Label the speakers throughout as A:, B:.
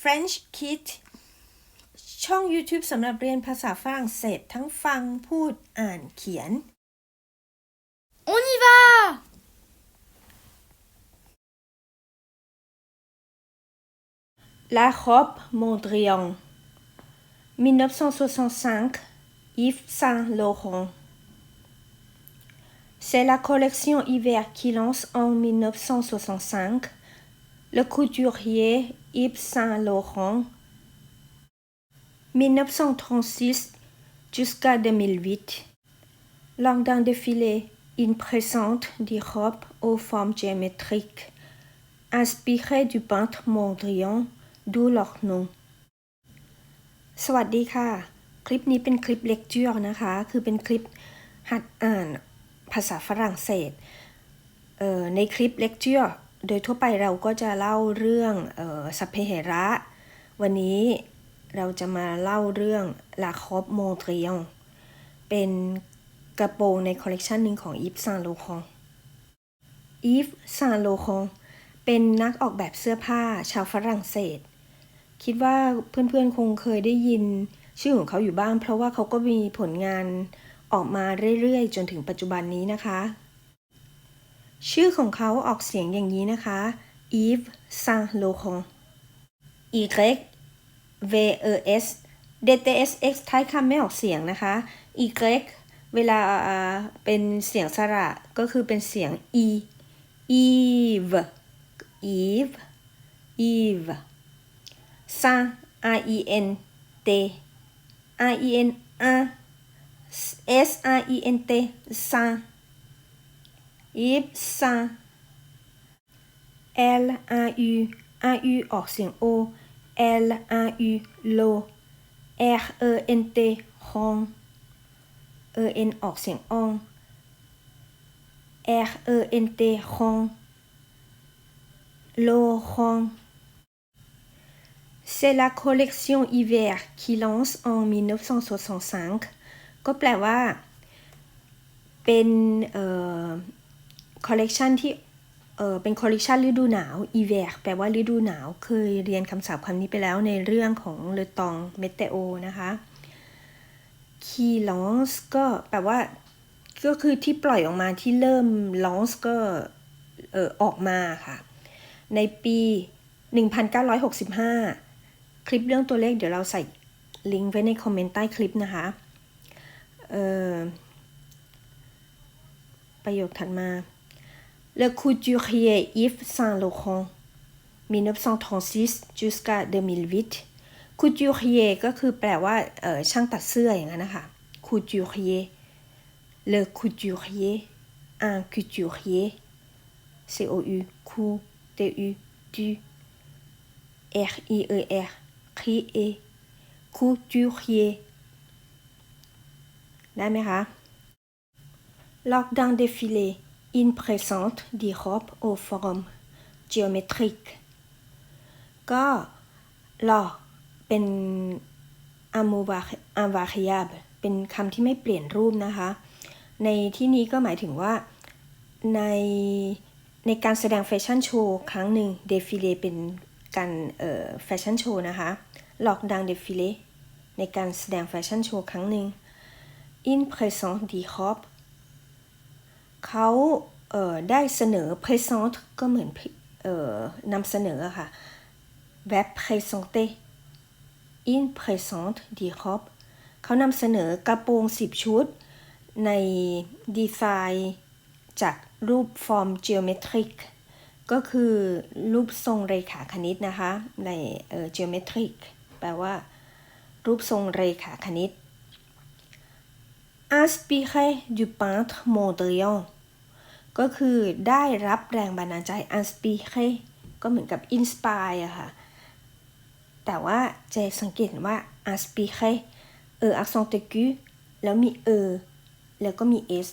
A: French Kid ช่อง YouTube สำหรับเรียนภาษาฝรั่งเศสทั้งฟังพูดอ่านเขียน
B: On y va
A: La robe Mondrian 1965 Yves Saint Laurent C'est la collection hiver qui lance en 1965 le couturier Yves Saint Laurent 1936 jusqu'à 2008 lors d'un défilé il présente des robes aux formes géométriques inspirées du peintre Mondrian d'où leur nom สวัสดีค่ะ คลิปนี้เป็นคลิปเลคเจอร์นะคะ คือเป็นคลิปหัดอ่านภาษาฝรั่งเศสเอ่อในคลิปเลคเจอร์ โดยทั่วไปเราก็จะเล่าเรื่องออสัพเพเหระ วันนี้เราจะมาเล่าเรื่อง La Robe Mondrian เป็นกระโปรงในคอลเลกชันหนึ่งของ Yves Saint Laurent Yves Saint Laurent เป็นนักออกแบบเสื้อผ้าชาวฝรั่งเศส คิดว่าเพื่อนๆคงเคยได้ยินชื่อของเขาอยู่บ้าง เพราะว่าเขาก็มีผลงานออกมาเรื่อยๆ จนถึงปัจจุบันนี้นะคะ ชื่อของเขาออกเสียงอย่างนี้นะคะ Yves Saint Laurent Y V E S D T S X ท้ายคำไม่ออกเสียงนะคะ Y เวลาเป็นเสียงสระก็คือเป็นเสียง E Eve Eve Eve Saint R E N T R E N 1 S R E N T Saint Yves Saint L R U R U ออกเสียง O L R U Lo R E N T Ron E N ออกเสียงออง R E N T Ron Laurent C'est la collection hiver qui lance en 1965 ก็แปลว่า เป็นเอ่อ คอลเลกชันที่เออเป็นคอลเลกชันฤดูหนาว hiver แปลว่าฤดูหนาว เคยเรียนคำศัพท์คำนี้ไปแล้วในเรื่องของเลตองเมเตโอนะคะ qui lance ก็แปลว่า ก็คือที่ปล่อยออกมาที่เริ่ม launch ก็เออออกมาค่ะ ในปี 1965 คลิปเรื่องตัวเลขเดี๋ยวเราใส่ลิงก์ไว้ในคอมเมนต์ใต้คลิปนะคะประโยคถัดมา Le couturier Yves Saint Laurent 1936 jusqu'à 2008 couturier ก็คือแปลว่าเออช่างตัดเสื้ออย่างนั้นนะคะ couturier le couturier un couturier C O U cou T U du R I E R crier couturier ได้ไหมคะ Lors d'un défilé Il présente des robes aux formes géométriques ก็ลอเป็น invariable เป็นคำที่ไม่เปลี่ยนรูปนะคะ ในที่นี้ก็หมายถึงว่าในในการแสดงแฟชั่นโชว์ครั้งหนึ่งเดฟิเลเป็นการแฟชั่นโชว์นะคะหลอกดังเดฟิเลในการแสดงแฟชั่นโชว์ครั้งหนึ่ง in présent d i r o b เขาเได้เสนอ présent ก็เหมือนเออนำเสนอค่ะ verb présenter in présent d i r o b เขานำเสนอกระโปรง10 ชุด ในดีไซน์จากรูปฟอร์ม geometric ก็คือรูปทรงเรขาคณิตนะคะ ในเอ่อ geometric แปลว่า รูปทรงเรขาคณิต inspiré du peintre Mondrian ก็คือได้รับแรงบันดาลใจ inspiré ก็เหมือนกับ inspire อะค่ะ แต่ว่าจะสังเกตว่า inspiré เออ accent aigu แล้วมีเออ แล้วก็มี s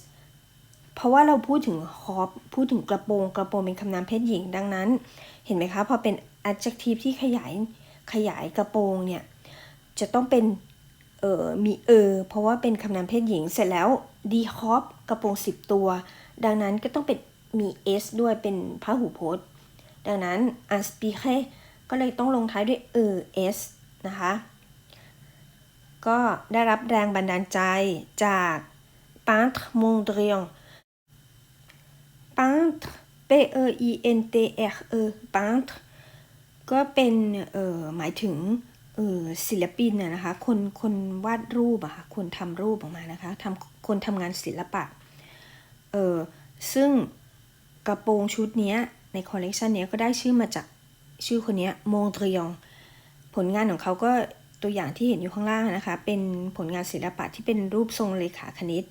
A: เพราะว่าเราพูดถึงฮอปพูดถึงกระโปรงกระโปรงเป็นคำนามเพศหญิงดังนั้น เห็นไหมคะ พอเป็น adjective ที่ขยายขยายกระโปรงเนี่ย จะต้องเป็น เออมีเออเพราะว่าเป็นคำนามเพศหญิงเสร็จแล้วดีฮอปกระโปรง10ตัว ดังนั้นก็ต้องเป็นมี s ด้วยเป็นพหูพจน์ ดังนั้น inspiré ก็เลยต้องลงท้ายด้วย es นะคะ ก็ได้รับแรงบันดาลใจจาก peintre Mondrian peintre p e i n t r e peintre ก็เป็นเอ่อหมายถึง เออศิลปินนะนะคะ คนคนวาดรูปอะค่ะคนทำรูปออกมานะคะทำคนทำงานศิลปะเออซึ่งกระโปรงชุดนี้ในคอลเลกชันนี้ก็ได้ชื่อมาจากชื่อคนนี้มงเทรียงผลงานของเขาก็ตัวอย่างที่เห็นอยู่ข้างล่างนะคะ เป็นผลงานศิลปะที่เป็นรูปทรงเลขาคณิต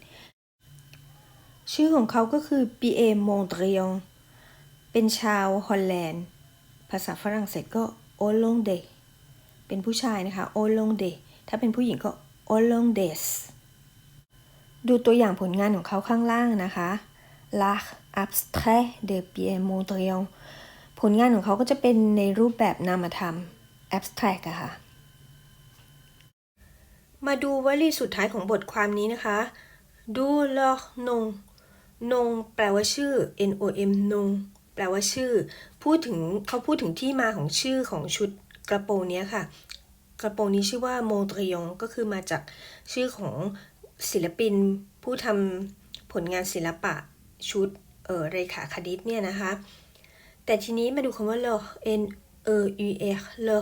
A: ชื่อของเขาก็คือปีเอมงเทรียงเป็นชาวฮอลแลนด์ ภาษาฝรั่งเศสก็โอลงเด เป็นผู้ชายนะคะโอลงเดถ้าเป็นผู้หญิงก็โอลงเดสดูตัวอย่างผลงานของเขาข้างล่างนะคะ L'art abstrait de Pierre Mondrian ผลงานของเขาก็จะเป็นในรูปแบบนามธรรม abstract อะค่ะ มาดูวลีสุดท้ายของบทความนี้นะคะ ดูลอกนงนงแปลว่าชื่อ n o m นงแปลว่าชื่อ พูดถึงเขาพูดถึงที่มาของชื่อของชุด กระโปรงนี้ค่ะ กระโปรงนี้ชื่อว่าโมตรียงก็คือมาจากชื่อของศิลปินผู้ทำผลงานศิลปะชุดเออเรขาคณิตเนี่ยนะคะ แต่ทีนี้มาดูคำว่า le n e u r le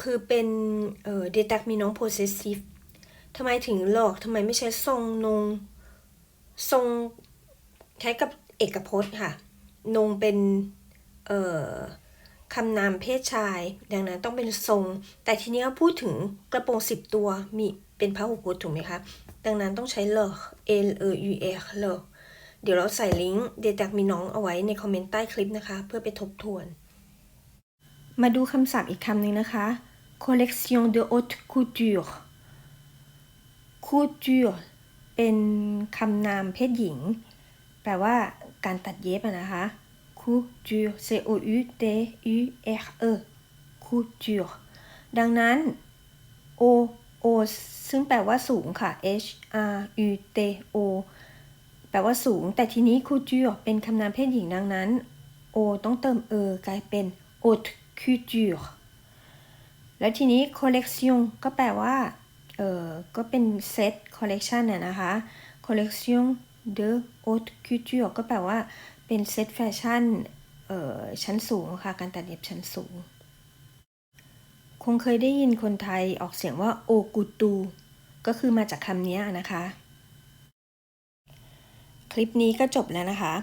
A: คือเป็นเอ่อ determinant possessive ทำไมถึงหลอกทำไมไม่ใช้ทรงนง ทรงใช้กับเอกพจน์ค่ะ นงเป็นเอ่อ คำนามเพศชาย ดังนั้นต้องเป็นทรง แต่ทีนี้พูดถึงกระโปรงสิบตัวมีเป็นพหูพจน์ถูกไหมคะ ดังนั้นต้องใช้ l l e u r l เดี๋ยวเราใส่ลิงก์ determinant เอาไว้ในคอมเมนต์ใต้คลิปนะคะ เพื่อไปทบทวน มาดูคำศัพท์อีกคำหนึ่งนะคะ collection de haute couture couture เป็นคำนามเพศหญิง แปลว่าการตัดเย็บนะคะ couture c o u t u r e couture ดังนั้น o o ซึ่งแปลว่าสูงค่ะ h r u t o แปลว่าสูง แต่ทีนี้ couture เป็นคำนามเพศหญิงดังนั้น o ต้องเติม e กลายเป็น haute couture แล้วทีนี้ collection ก็แปลว่า เออก็เป็นเซต collection น่ะนะคะ collection de haute couture ก็แปลว่า เป็นเซตแฟชั่นชั้นสูงค่ะ การตัดเย็บชั้นสูง คงเคยได้ยินคนไทยออกเสียงว่าโอกูตู ก็คือมาจากคำนี้นะคะ คลิปนี้ก็จบแล้วนะคะ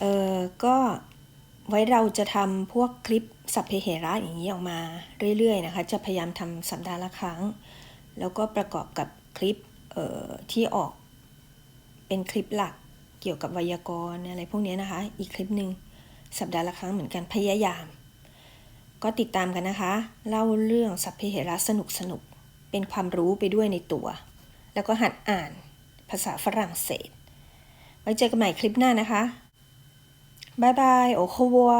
A: เออก็ไว้เราจะทำพวกคลิปสัพเพเหระอย่างนี้ออกมาเรื่อยๆนะคะ จะพยายามทำสัปดาห์ละครั้ง แล้วก็ประกอบกับคลิปที่ออกเป็นคลิปหลัก เกี่ยวกับไวยากรณ์อะไรพวกนี้นะคะ อีกคลิปหนึ่งสัปดาห์ละครั้งเหมือนกันพยายาม ก็ติดตามกันนะคะ เล่าเรื่องสัพเพเหระสนุกสนุกเป็นความรู้ไปด้วยในตัว แล้วก็หัดอ่านภาษาฝรั่งเศส ไว้เจอกันใหม่คลิปหน้านะคะบายบาย โอโควัว